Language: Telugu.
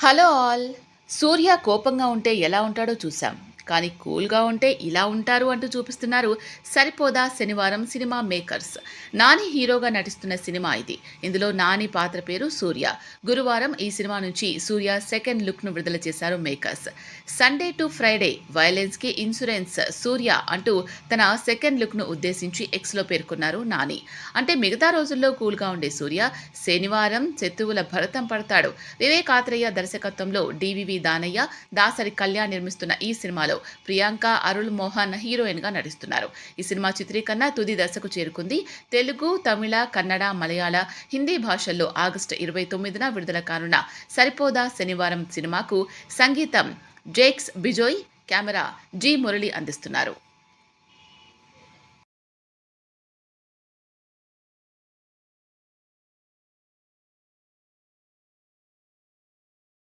Hello all. సూర్య కోపంగా ఉంటే ఎలా ఉంటాడో చూసాం కానీ కూల్గా ఉంటే ఇలా ఉంటారు అంటూ చూపిస్తున్నారు సరిపోదా శనివారం సినిమా మేకర్స్. నాని హీరోగా నటిస్తున్న సినిమా ఇది. ఇందులో నాని పాత్ర పేరు సూర్య. గురువారం ఈ సినిమా నుంచి సూర్య సెకండ్ లుక్ను విడుదల చేశారు మేకర్స్. సండే టు ఫ్రైడే వైలెన్స్కి ఇన్సూరెన్స్ సూర్య అంటూ తన సెకండ్ లుక్ను ఉద్దేశించి ఎక్స్లో పేర్కొన్నారు నాని. అంటే మిగతా రోజుల్లో కూల్గా ఉండే సూర్య శనివారం శత్రువుల భరతం పడతాడు. వివేకాత్రయ్య దర్శకత్వంలో డివివి దానయ్య దాసరి కళ్యాణ్ నిర్మిస్తున్న ఈ సినిమాలో ప్రియాంక అరుళ్ మోహన్ హీరోయిన్గా నటిస్తున్నారు. ఈ సినిమా చిత్రీకరణ తుది దశకు చేరుకుంది. తెలుగు తమిళ కన్నడ మలయాళ హిందీ భాషల్లో ఆగస్టు ఇరవై తొమ్మిదిన విడుదల కానున్న సరిపోదా శనివారం సినిమాకు సంగీతం జేక్స్ బిజోయ్ కెమెరా జి మురళి అందిస్తున్నారు.